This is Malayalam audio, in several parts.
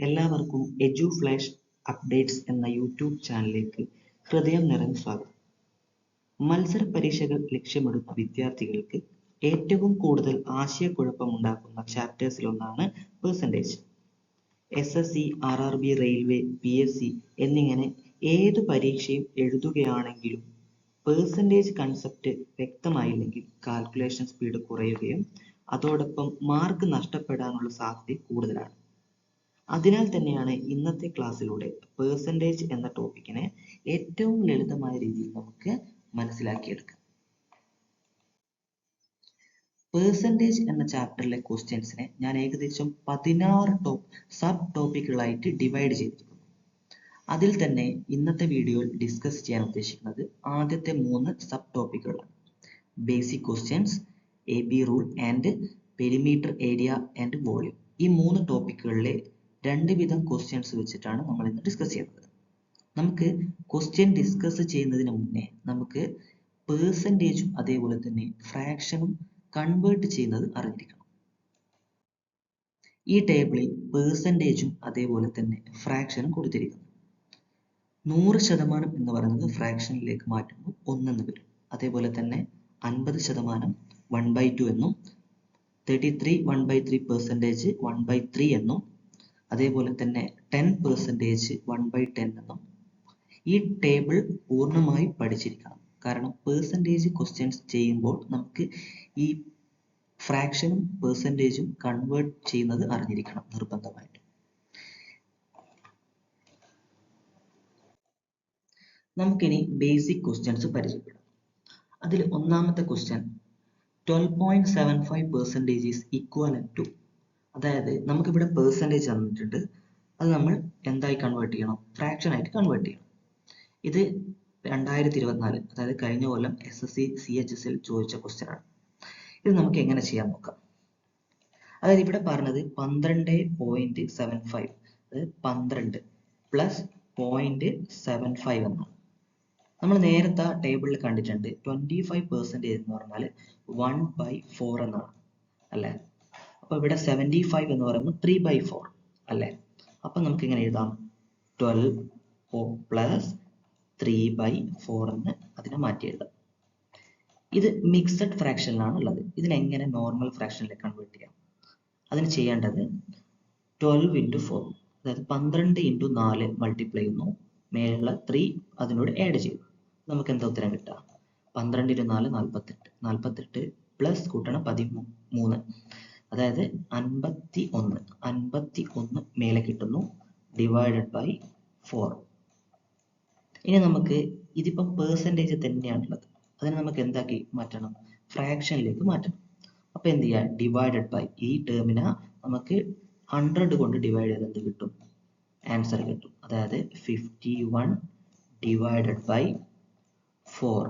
എല്ലാവർക്കും എജു ഫ്ലാഷ് അപ്ഡേറ്റ്സ് എന്ന യൂട്യൂബ് ചാനലിലേക്ക് ഹൃദയം നിറഞ്ഞ സ്വാഗതം. മത്സര പരീക്ഷകൾ ലക്ഷ്യമിടുന്ന വിദ്യാർത്ഥികൾക്ക് ഏറ്റവും കൂടുതൽ ആശയക്കുഴപ്പമുണ്ടാക്കുന്ന ചാപ്റ്റേഴ്സിലൊന്നാണ് percentage S S C R R B railway P S C എന്നിങ്ങനെ ഏത് പരീക്ഷയും എഴുതുകയാണെങ്കിലും പേഴ്സന്റേജ് കൺസെപ്റ്റ് വ്യക്തമായില്ലെങ്കിൽ കാൽക്കുലേഷൻ സ്പീഡ് കുറയുകയും അതോടൊപ്പം മാർക്ക് നഷ്ടപ്പെടാനുള്ള സാധ്യത കൂടുതലാണ്. അതിനാൽ തന്നെയാണ് ഇന്നത്തെ ക്ലാസ്സിലൂടെ പേഴ്സന്റേജ് എന്ന ടോപ്പിക്കിനെ ഏറ്റവും ലളിതമായ രീതിയിൽ നമുക്ക് മനസ്സിലാക്കിയെടുക്കാം. പേഴ്സന്റേജ് എന്ന ചാപ്റ്ററിലെ ക്വസ്റ്റ്യൻസിനെ ഞാൻ ഏകദേശം പതിനാറ് ടോപ്പ് സബ് ടോപ്പിക്കുകളായിട്ട് ഡിവൈഡ് ചെയ്തിരിക്കുന്നു. അതിൽ തന്നെ ഇന്നത്തെ വീഡിയോയിൽ ഡിസ്കസ് ചെയ്യാൻ ഉദ്ദേശിക്കുന്നത് ആദ്യത്തെ മൂന്ന് sub ടോപ്പിക്കുകളാണ് basic questions A B rule and perimeter area and volume ഈ മൂന്ന് ടോപ്പിക്കുകളിലെ രണ്ട് വിധം ക്വസ്റ്റ്യൻസ് വെച്ചിട്ടാണ് നമ്മൾ ഇന്ന് ഡിസ്കസ് ചെയ്യുന്നത്. നമുക്ക് ക്വസ്റ്റ്യൻ ഡിസ്കസ് ചെയ്യുന്നതിന് മുന്നേ നമുക്ക് പേഴ്സന്റേജും അതേപോലെ തന്നെ ഫ്രാക്ഷനും കൺവേർട്ട് ചെയ്യുന്നത് അറിഞ്ഞിരിക്കണം. ഈ ടേബിളിൽ പേഴ്സന്റേജും അതേപോലെ തന്നെ ഫ്രാക്ഷനും കൊടുത്തിരിക്കുന്നു. നൂറ് ശതമാനം എന്ന് പറയുന്നത് ഫ്രാക്ഷനിലേക്ക് മാറ്റുമ്പോൾ ഒന്നെന്ന് വരും. അതേപോലെ തന്നെ അൻപത് ശതമാനം വൺ ബൈ ടു എന്നും thirty three one by three percentage one by three എന്നും അതേപോലെ തന്നെ ten percentage one by ten എന്നും ഈ ടേബിൾ പൂർണമായി പഠിച്ചിരിക്കണം. കാരണം പെർസെന്റേജ് ക്വസ്റ്റ്യൻസ് ചെയ്യുമ്പോൾ നമുക്ക് ഈ ഫ്രാക്ഷനും പെർസെന്റേജും കൺവേർട്ട് ചെയ്യുന്നത് അറിഞ്ഞിരിക്കണം നിർബന്ധമായിട്ട്. നമുക്കിനി ബേസിക് ക്വസ്റ്റ്യൻസ് പരിചയപ്പെടാം. അതിൽ ഒന്നാമത്തെ question twelve point seven five percentage is equal to അതായത് നമുക്കിവിടെ പെർസെന്റേജ് തന്നിട്ടുണ്ട് അത് നമ്മൾ എന്തായി കൺവേർട്ട് ചെയ്യണം? ഫ്രാക്ഷൻ ആയിട്ട് കൺവേർട്ട് ചെയ്യണം. ഇത് രണ്ടായിരത്തി ഇരുപത്തിനാല് അതായത് കഴിഞ്ഞ കൊല്ലം S S C C H S L ചോദിച്ച ക്വസ്റ്റ്യൻ ആണ്. ഇത് നമുക്ക് എങ്ങനെ ചെയ്യാൻ നോക്കാം? അതായത് ഇവിടെ പറഞ്ഞത് പന്ത്രണ്ട് പോയിന്റ് സെവൻ ഫൈവ് അതായത് പന്ത്രണ്ട് പ്ലസ് പോയിന്റ് സെവൻ ഫൈവ് എന്നാണ്. നമ്മൾ നേരത്തെ ടേബിളിൽ കണ്ടിട്ടുണ്ട് ട്വന്റി ഫൈവ് പെർസെന്റേജ് എന്ന് പറഞ്ഞാൽ വൺ ബൈ ഫോർ എന്നാണ്. അല്ലേ? അപ്പൊ ഇവിടെ സെവന്റി ഫൈവ് എന്ന് പറയുമ്പോൾ ത്രീ ബൈ ഫോർ അല്ലേ? അപ്പൊ നമുക്ക് ഇങ്ങനെ എഴുതാം twelve plus three by four എന്ന് അതിനെ മാറ്റി എഴുതാം. ഇത് മിക്സഡ് ഫ്രാക്ഷനിലാണ് ഉള്ളത്. ഇതിനെങ്ങനെ നോർമൽ ഫ്രാക്ഷനിലേക്ക് കൺവേർട്ട് ചെയ്യാം? അതിന് ചെയ്യേണ്ടത് ട്വൽവ് ഇന്റു ഫോർ അതായത് പന്ത്രണ്ട് ഇന്റു നാല് മൾട്ടിപ്ലൈ ചെയ്യുന്നു. മേലുള്ള ത്രീ അതിനോട് ആഡ് ചെയ്തു. നമുക്ക് എന്താ ഉത്തരം കിട്ടുക? പന്ത്രണ്ട് ഇന്റു നാല് നാൽപ്പത്തെട്ട് നാൽപ്പത്തെട്ട് പ്ലസ് കൂട്ടണം പതിമൂന്ന്. അതായത് അൻപത്തി ഒന്ന് അൻപത്തി ഒന്ന് മേലെ കിട്ടുന്നു ഡിവൈഡഡ് ബൈ ഫോർ ഇനി നമുക്ക് ഇതിപ്പം പേഴ്സന്റേജ് തന്നെയാണുള്ളത്. അതിനെ നമുക്ക് എന്താക്കി മാറ്റണം? ഫ്രാക്ഷനിലേക്ക് മാറ്റണം. അപ്പൊ എന്ത് ചെയ്യുക ഡിവൈഡഡ് ബൈ ഈ ടേമിനെ നമുക്ക് ഹൺഡ്രഡ് കൊണ്ട് ഡിവൈഡ് ചെയ്ത് എന്ത് കിട്ടും? ആൻസർ കിട്ടും. അതായത് fifty one divided by four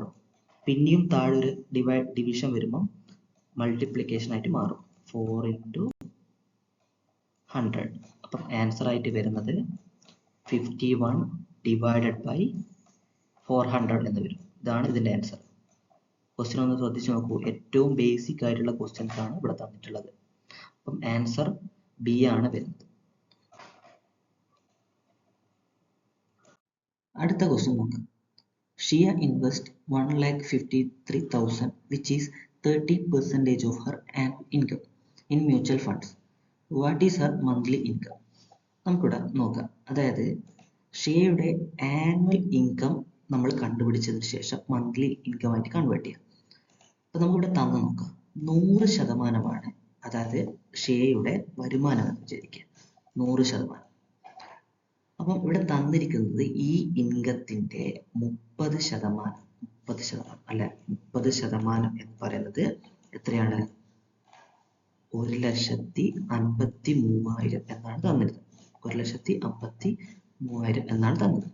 പിന്നെയും താഴെ ഒരു ഡിവൈഡ് ഡിവിഷൻ വരുമ്പം മൾട്ടിപ്ലിക്കേഷൻ ആയിട്ട് മാറും. ഫോർ ഇന്റു ഹൺഡ്രഡ് അപ്പം ആൻസർ ആയിട്ട് വരുന്നത് fifty one divided by four hundred എന്ന് വരും. ഇതാണ് ഇതിന്റെ ആൻസർ ക്വസ്റ്റ്യൻ ഒന്ന് ശ്രദ്ധിച്ച് നോക്കൂ. ഏറ്റവും ബേസിക് ആയിട്ടുള്ള ക്വസ്റ്റ്യൻസ് ആണ് ഇവിടെ തന്നിട്ടുള്ളത്. അപ്പം ആൻസർ ബി ആണ് വരുന്നത്. അടുത്ത ക്വസ്റ്റ്യൻ നോക്കാം. Shiya invest one lakh fifty three thousand which is thirty percentage of her and income in mutual funds what is her monthly income നമുക്കിവിടെ നോക്കാം. അതായത് ഷെയുടെ ആനുവൽ ഇൻകം നമ്മൾ കണ്ടുപിടിച്ചതിന് ശേഷം മന്ത്ലി ഇൻകം ആയിട്ട് കൺവേർട്ട് ചെയ്യാം. അപ്പൊ നമുക്കിവിടെ തന്നു നോക്കാം. നൂറ് ശതമാനമാണ് അതായത് ഷെയുടെ വരുമാനം എന്ന് വിചാരിക്കുക. നൂറ് ശതമാനം. അപ്പം ഇവിടെ തന്നിരിക്കുന്നത് ഈ ഇൻകത്തിന്റെ മുപ്പത് ശതമാനം മുപ്പത് ശതമാനം അല്ല മുപ്പത് ശതമാനം എന്ന് പറയുന്നത് എത്രയാണ്? ഒരു ലക്ഷത്തി അൻപത്തി മൂവായിരം എന്നാണ് തന്നിരുന്നത്. ഒരു ലക്ഷത്തി അമ്പത്തി മൂവായിരം എന്നാണ് തന്നത്.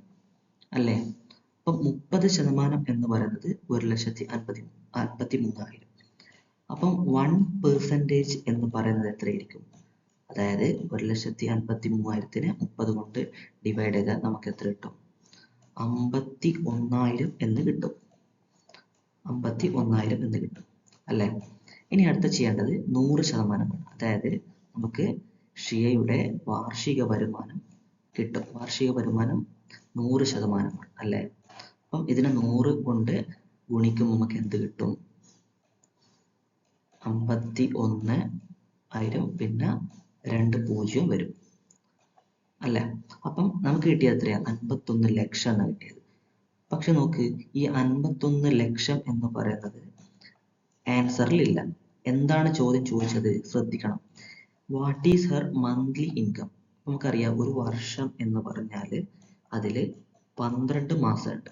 അല്ലേ? അപ്പം മുപ്പത് ശതമാനം എന്ന് പറയുന്നത് ഒരു ലക്ഷത്തി അൻപത്തി അൻപത്തി മൂവായിരം അപ്പം വൺ പെർസെന്റേജ് എന്ന് പറയുന്നത് എത്രയായിരിക്കും? അതായത് ഒരു ലക്ഷത്തി അൻപത്തി മൂവായിരത്തിന് മുപ്പത് കൊണ്ട് ഡിവൈഡ് ചെയ്താൽ നമുക്ക് എത്ര കിട്ടും? അമ്പത്തി ഒന്നായിരം എന്ന് കിട്ടും. അമ്പത്തി ഒന്നായിരം എന്ന് കിട്ടും. അല്ലേ? ഇനി അടുത്ത ചെയ്യേണ്ടത് നൂറ് ശതമാനമാണ്. അതായത് നമുക്ക് ഷിയയുടെ വാർഷിക വരുമാനം കിട്ടും. വാർഷിക വരുമാനം നൂറ് ശതമാനമാണ് അല്ലേ? അപ്പം ഇതിനെ നൂറ് കൊണ്ട് ഗുണിക്കുമ്പോൾ നമുക്ക് എന്ത് കിട്ടും? അമ്പത്തി ഒന്ന് ആയിരം പിന്നെ രണ്ട് പൂജ്യം വരും. അല്ലേ? അപ്പം നമുക്ക് കിട്ടിയത് എത്രയാ അൻപത്തൊന്ന് ലക്ഷം എന്നാണ് കിട്ടിയത്. പക്ഷെ നോക്ക് ഈ അൻപത്തൊന്ന് ലക്ഷം എന്ന് പറയുന്നത് ആൻസറിൽ ഇല്ല. എന്താണ് ചോദ്യം ചോദിച്ചത്? ശ്രദ്ധിക്കണം. What is her monthly income നമുക്കറിയാം ഒരു വർഷം എന്ന് പറഞ്ഞാൽ അതിൽ പന്ത്രണ്ട് മാസമുണ്ട്.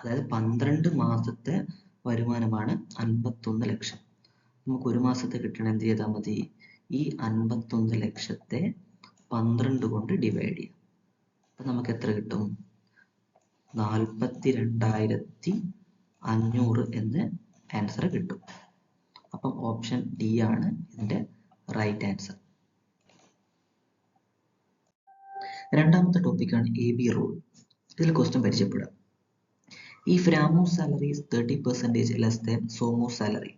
അതായത് പന്ത്രണ്ട് മാസത്തെ വരുമാനമാണ് അൻപത്തൊന്ന് ലക്ഷം. നമുക്ക് ഒരു മാസത്തെ കിട്ടണം എന്ത് ചെയ്താൽ മതി? ഈ അൻപത്തൊന്ന് ലക്ഷത്തെ പന്ത്രണ്ട് കൊണ്ട് ഡിവൈഡ് ചെയ്യാം. അപ്പം നമുക്ക് എത്ര കിട്ടും? നാൽപ്പത്തി രണ്ടായിരത്തി അഞ്ഞൂറ് എന്ന് ആൻസർ കിട്ടും. അപ്പം ഓപ്ഷൻ ഡി ആണ് ഇതിന്റെ റൈറ്റ് ആൻസർ രണ്ടാമത്തെ ടോപ്പിക്കാണ് എ ബി റൂൾ ഇതിൽ ക്വസ്റ്റ്യൻ പരിചയപ്പെടാം ഈ Ramu salary is thirty percentage less than Somu salary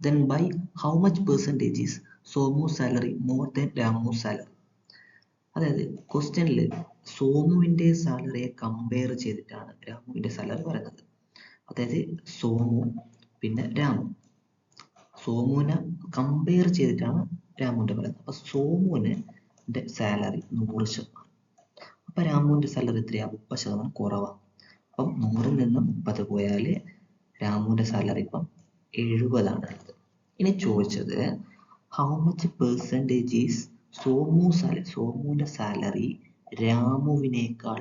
then by how much percentage is Somu salary more than Ramu salary അതായത് ക്വസ്റ്റ്യനിൽ സോമുവിന്റെ സാലറിയെ കമ്പയർ ചെയ്തിട്ടാണ് രാമുവിന്റെ സാലറി പറയുന്നത് അതായത് സോമു പിന്നെ രാമു. സോമുവിനെ കമ്പയർ ചെയ്തിട്ടാണ് രാമുവിന്റെ പറയുന്നത്. അപ്പൊ സോമുവിന് സാലറി നൂറ് ശതമാനം. അപ്പൊ രാമുവിന്റെ സാലറി എത്രയാ? മുപ്പത് ശതമാനം കുറവാണ് അപ്പം നൂറിൽ നിന്ന് മുപ്പത് പോയാൽ രാമുവിന്റെ സാലറി ഇപ്പം എഴുപതാണ് ഉള്ളത് ഇനി ചോദിച്ചത് how much percentage is Somu salary സോമുവിന്റെ സാലറി രാമുവിനേക്കാൾ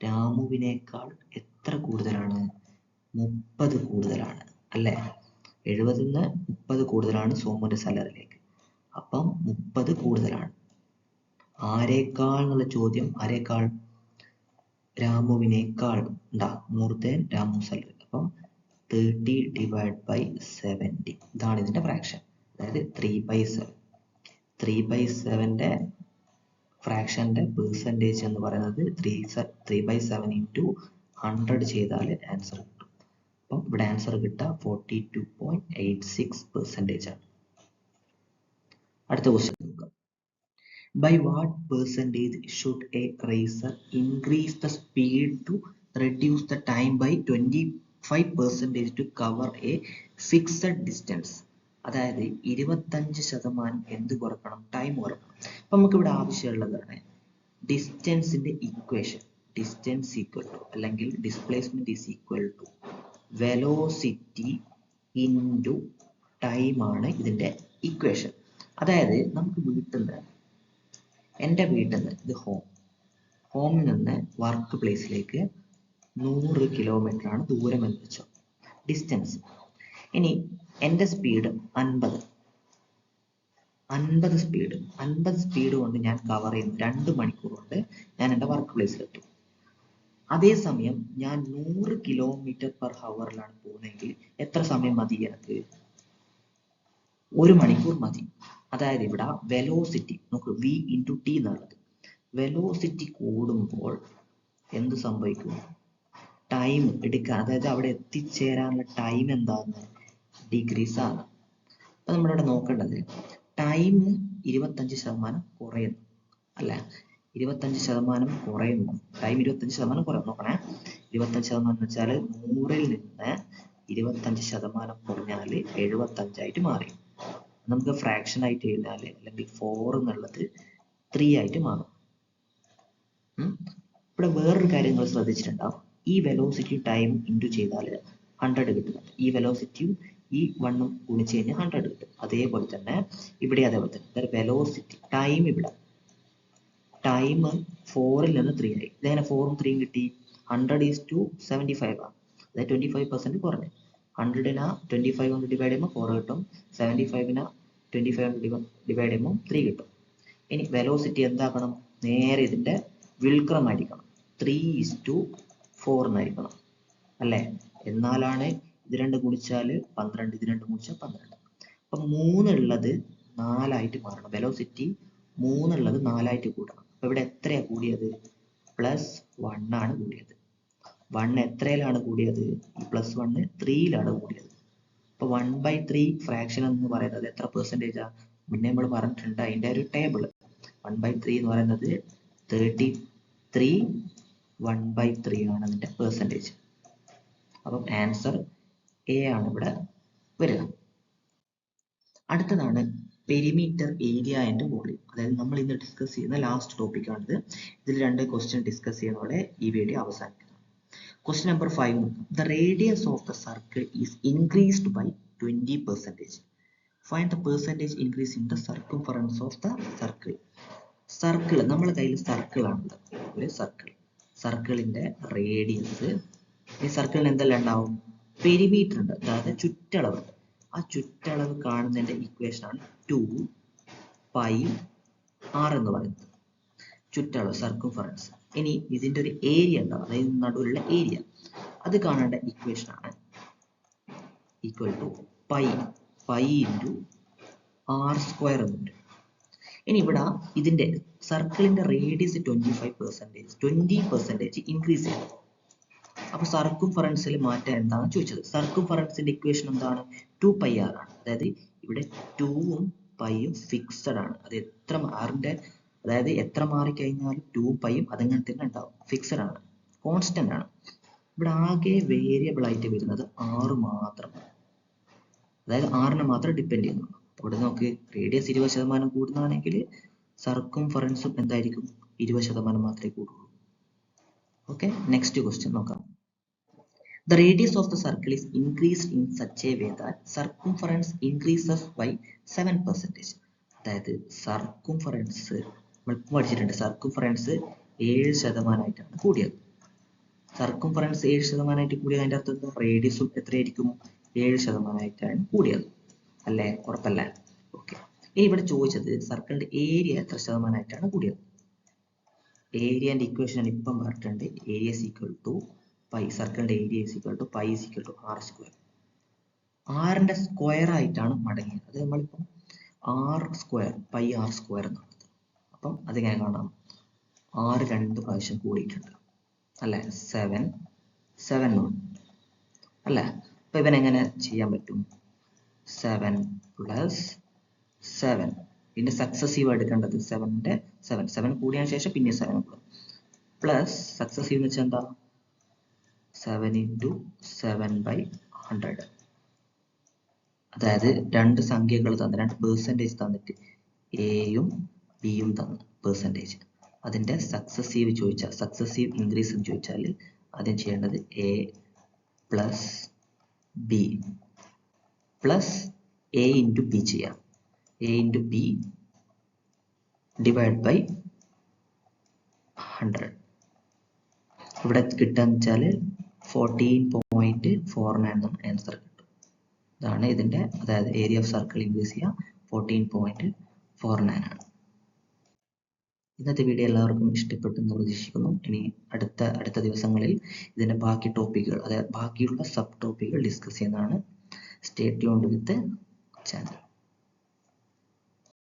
രാമുവിനേക്കാൾ എത്ര കൂടുതലാണ്? മുപ്പത് കൂടുതലാണ് അല്ലേ? എഴുപതിൽ നിന്ന് മുപ്പത് കൂടുതലാണ് സോമുവിന്റെ സാലറിയിലേക്ക് അപ്പം മുപ്പത് കൂടുതലാണ്. ആരേക്കാൾ എന്നുള്ള ചോദ്യം ആരേക്കാൾ? രാമുവിനേക്കാൾ ഉണ്ടാ മോർ ദാൻ രാമു സാലറി അപ്പം തേർട്ടി ഡിവൈഡ് ബൈ സെവന്റി ഇതാണ് ഇതിന്റെ ഫ്രാക്ഷൻ അതായത് three by seven three by സെവന്റെ ഫ്രാക്ഷന്റെ പെർസെന്റേജ് എന്ന് പറയുന്നത് three three by seven into hundred ചെയ്താൽ ആൻസർ കിട്ടും. അപ്പം ഇവിടെ ആൻസർ കിട്ടുക forty two point eight six percentage ആണ്. അടുത്ത ക്വസ്റ്റ്യൻ നോക്കാം. By what percentage should a racer increase the speed to reduce the time by twenty five percentage to cover a fixed distance അതായത് ഇരുപത്തഞ്ച് ശതമാനം എന്ത് കുറക്കണം? ടൈം കുറക്കണം. അപ്പം നമുക്ക് ഇവിടെ ആവശ്യമുള്ളതാണ് ഡിസ്റ്റൻസിന്റെ ഇക്വേഷൻ ഡിസ്റ്റൻസ് ഈക്വൽ ടു അല്ലെങ്കിൽ displacement is equal to velocity into ആണ് ഇതിന്റെ ഇക്വേഷൻ അതായത് നമുക്ക് വീട്ടിൽ നിന്ന് എന്റെ വീട്ടിൽ നിന്ന് ഇത് ഹോം ഹോമിൽ നിന്ന് വർക്ക് പ്ലേസിലേക്ക് നൂറ് കിലോമീറ്റർ ആണ് ദൂരം എന്ന് ഡിസ്റ്റൻസ് ഇനി എന്റെ സ്പീഡ് അൻപത്. അൻപത് സ്പീഡ് അൻപത് സ്പീഡ് കൊണ്ട് ഞാൻ കവർ ചെയ്യുന്നു രണ്ട് മണിക്കൂർ കൊണ്ട് ഞാൻ എന്റെ വർക്ക് പ്ലേസിലെത്തും അതേസമയം ഞാൻ നൂറ് കിലോമീറ്റർ പെർ ഹവറിലാണ് പോകുന്നതെങ്കിൽ എത്ര സമയം മതി എനിക്ക്? ഒരു മണിക്കൂർ മതി. അതായത് ഇവിടെ വെലോസിറ്റി നോക്ക് വി ഇന്റു ടി എന്നുള്ളത്. വെലോസിറ്റി കൂടുമ്പോൾ എന്ത് സംഭവിക്കും? ടൈം എടുക്കാൻ അതായത് അവിടെ എത്തിച്ചേരാനുള്ള ടൈം എന്താന്ന്? ഡിഗ്രീസ് ആണ്. അപ്പൊ നമ്മളിവിടെ നോക്കേണ്ടത്. ടൈം ഇരുപത്തഞ്ച് ശതമാനം കുറയുന്നു. അല്ല? ഇരുപത്തഞ്ച് ശതമാനം കുറയുന്നു ടൈം ഇരുപത്തഞ്ച് ശതമാനം കുറയും. നോക്കണേ. ഇരുപത്തഞ്ച് ശതമാനം എന്ന് വെച്ചാൽ നൂറിൽ നിന്ന് ഇരുപത്തഞ്ച് ശതമാനം കുറഞ്ഞാൽ എഴുപത്തഞ്ചായിട്ട് മാറി. നമുക്ക് ഫ്രാക്ഷൻ ആയിട്ട് എഴുതിയാൽ അല്ലെങ്കിൽ ഫോർ എന്നുള്ളത് ത്രീ ആയിട്ട് മാറും. ഇവിടെ വേറൊരു കാര്യം നിങ്ങൾ ശ്രദ്ധിച്ചിട്ടുണ്ടാവും. ഈ വെലോസിറ്റി ടൈം ഇന്റു ചെയ്താൽ ഹൺഡ്രഡ് കിട്ടുന്നുണ്ട് ഈ വെലോസിറ്റിയും ഈ വണ്ണും ഗുണിച്ച് കഴിഞ്ഞാൽ ഹൺഡ്രഡ് കിട്ടും. അതേപോലെ തന്നെ ഇവിടെ അതേപോലെ തന്നെ. വെലോസിറ്റി ടൈം ഇവിടെ. ടൈം ഫോറിൽ നിന്ന് ത്രീ ആയി. ഇതെങ്ങനെ ഫോറും ത്രീയും കിട്ടി. Hundred is to seventy five ആണ്. അതായത് ട്വന്റി ഫൈവ് പെർസെന്റ് കുറഞ്ഞു. ഹൺഡ്രഡിന് ട്വന്റി ഫൈവ് കൊണ്ട് ഡിവൈഡ് ചെയ്യുമ്പോൾ ഫോർ കിട്ടും. സെവന്റി ഫൈവിന് ട്വന്റി ഫൈവ് കൊണ്ട് ഡിവൈഡ് ചെയ്യുമ്പോൾ ത്രീ കിട്ടും. ഇനി വെലോസിറ്റി എന്താക്കണം? നേരെ ഇതിന്റെ വിൽക്രമായിരിക്കണം. ത്രീ ഈസ് ടു ഫോർ എന്നായിരിക്കണം. അല്ലേ? എന്നാലാണ് ഇത് രണ്ട് ഗുണിച്ചാൽ പന്ത്രണ്ട് ഇത് രണ്ട് ഗുണിച്ചാൽ പന്ത്രണ്ട്. അപ്പം മൂന്നുള്ളത് നാലായിട്ട് മാറണം. വെലോസിറ്റി മൂന്നുള്ളത് നാലായിട്ട് കൂട്ടണം. ഇവിടെ എത്രയാ കൂടിയത്? പ്ലസ് വൺ ആണ് കൂടിയത്. വൺ എത്രയിലാണ് കൂടിയത്? പ്ലസ് വണ്ണ് ത്രീയിലാണ് കൂടിയത്. അപ്പൊ വൺ ബൈ ത്രീ ഫ്രാക്ഷൻ എന്ന് പറയുന്നത് എത്ര പെർസെന്റേജാ മുന്നേ നമ്മൾ പറഞ്ഞിട്ടുണ്ട് അതിന്റെ ഒരു ടേബിൾ ബൈ ത്രീ എന്ന് പറയുന്നത് thirty three one by three ആണ് അതിന്റെ പെർസെന്റേജ് അപ്പം ആൻസർ എ ആണ് ഇവിടെ വരിക. അടുത്തതാണ് പെരിമീറ്റർ ഏരിയ ആൻഡ് വോളിയം അതായത് നമ്മൾ ഇന്ന് ഡിസ്കസ് ചെയ്യുന്ന ലാസ്റ്റ് ടോപ്പിക്കാണിത് ഇതിൽ രണ്ട് ക്വസ്റ്റ്യൻ ഡിസ്കസ് ചെയ്യുന്നതോടെ ഈ വീഡിയോ അവസാനിക്കുന്നു. Question number five the radius of the circle is increased by twenty percentage find the percentage increase in the circumference of the circle circle നമ്മളെ കയ്യിൽ സർക്കിൾ ആണുള്ളത്. ഒരു സർക്കിൾ സർക്കിളിന്റെ റേഡിയസ് ഈ സർക്കിളിന് എന്തെല്ലാം ഉണ്ടാവും? പെരിമീറ്റർ ഉണ്ട്. അതായത് ചുറ്റളവ്. ആ ചുറ്റളവ് കാണുന്നതിന്റെ ഇക്വേഷൻ ആണ് ടു പൈ ആർ എന്ന് പറയുന്നത്. ചുറ്റളവ് സർക്കുംഫറൻസ് ഇനി ഇതിന്റെ ഒരു ഏരിയ ഉണ്ടാവും അതായത് നടുവിലുള്ള ഏരിയ അത് കാണേണ്ട ഇക്വേഷൻ ആണ് equal to pi pi into R square എന്നുണ്ട്. ഇനി ഇവിടെ ഇതിന്റെ സർക്കിളിന്റെ radius twenty five percentage twenty percentage increase ചെയ്യും അപ്പൊ സർക്കുംഫറൻസിൽ മാറ്റം എന്താണ് ചോദിച്ചത്. സർക്കുംഫറൻസിന്റെ ഇക്വേഷൻ എന്താണ്? ടു പൈ ആർ ആണ്. അതായത് ഇവിടെ ടൂവും പൈയും ഫിക്സഡ് ആണ്. അത് എത്ര ആറിന്റെ അതായത് എത്ര മാറി മാറിക്കഴിഞ്ഞാലും ടു പൈയും അതങ്ങനെ തന്നെ ഉണ്ടാവും. ഫിക്സഡ് ആണ്. കോൺസ്റ്റന്റ് ആണ്. ഇവിടെ ആകെ വേരിയബിൾ ആയിട്ട് വരുന്നത് ആറ് മാത്രമാണ്. അതായത് ആറിനെ മാത്രം ഡിപ്പെൻഡ് ചെയ്യുന്നു. ഇവിടെ നോക്ക് റേഡിയസ് ഇരുപത് ശതമാനം കൂടുന്നതാണെങ്കിൽ സർക്കുംഫറൻസും എന്തായിരിക്കും? ഇരുപത് ശതമാനം മാത്രമേ കൂടുള്ളൂ. ഓക്കെ നെക്സ്റ്റ് ക്വസ്റ്റ്യൻ നോക്കാം. The radius of the circle is increased in such a way that circumference increases by 7 percentage. അതായത് സർക്കുംഫറൻസ് നമ്മൾ പഠിച്ചിട്ടുണ്ട്. സർക്കുംഫറൻസ് ഏഴ് ശതമാനമായിട്ടാണ് കൂടിയത്. സർക്കുംഫറൻസ് ഏഴ് ശതമാനമായിട്ട് കൂടിയത് അതിന്റെ അർത്ഥം എന്താ? റേഡിയസും എത്രയായിരിക്കും? ഏഴ് ശതമാനമായിട്ടാണ് കൂടിയത്. അല്ലേ? ഉറപ്പല്ലേ? ഓക്കെ ഇനി ഇവിടെ ചോദിച്ചത് സർക്കിളിന്റെ ഏരിയ എത്ര ശതമാനമായിട്ടാണ് കൂടിയത്? ഏരിയന്റെ ഇക്വേഷൻ ഇപ്പം പറഞ്ഞിട്ടുണ്ട്. ഏരിയ ഈക്വൽ ടു പൈ സർക്കിളിന്റെ area is equal to pi is equal to R square ആറിന്റെ സ്ക്വയർ ആയിട്ടാണ് മടങ്ങിയത്. അത് നമ്മളിപ്പം R square pi R square എന്നാണ്. അപ്പം അതിങ്ങനെ കാണാം. ആറ് രണ്ട് പ്രാവശ്യം കൂടിയിട്ടുണ്ട്. അല്ലെ? സെവൻ സെവൻ അല്ലെ? അപ്പൊ ഇവനെങ്ങനെ ചെയ്യാൻ പറ്റും? സെവൻ പ്ലസ് സെവൻ പിന്നെ സക്സസീവ് എടുക്കേണ്ടത് സെവന്റെ സെവൻ സെവൻ കൂടിയതിനു ശേഷം പിന്നെ സെവൻ പ്ലസ് സക്സസീവ് എന്ന് വെച്ചാൽ എന്താ? Seven into seven by hundred അതായത് രണ്ട് സംഖ്യകൾ തന്ന് രണ്ട് പേഴ്സന്റേജ് തന്നിട്ട് എയും ബിയും തന്നു പേഴ്സന്റേജ് അതിന്റെ സക്സസീവ് ചോദിച്ചാൽ സക്സസീവ് ഇൻക്രീസ് എന്ന് ചോദിച്ചാൽ ആദ്യം ചെയ്യേണ്ടത് A plus B plus A into B ചെയ്യാം. A into B divide by hundred ഇവിടെ കിട്ടുകയെന്ന് വെച്ചാൽ fourteen point four nine answer കിട്ടും ഇതാണ് ഇതിന്റെ അതായത് ഏരിയ ഓഫ് സർക്കിൾ ഇൻക്രീസ് ചെയ്യുക ഫോർട്ടീൻ പോയിന്റ് ഫോർ നയൻ ആണ്. ഇന്നത്തെ വീഡിയോ എല്ലാവർക്കും ഇഷ്ടപ്പെട്ടു എന്ന് പ്രതീക്ഷിക്കുന്നു. ഇനി അടുത്ത അടുത്ത ദിവസങ്ങളിൽ ഇതിന്റെ ബാക്കി ടോപ്പിക്കുകൾ അതായത് ബാക്കിയുള്ള സബ് ടോപ്പിക്കുകൾ ഡിസ്കസ് ചെയ്യുന്നതാണ്. Stay tuned with channel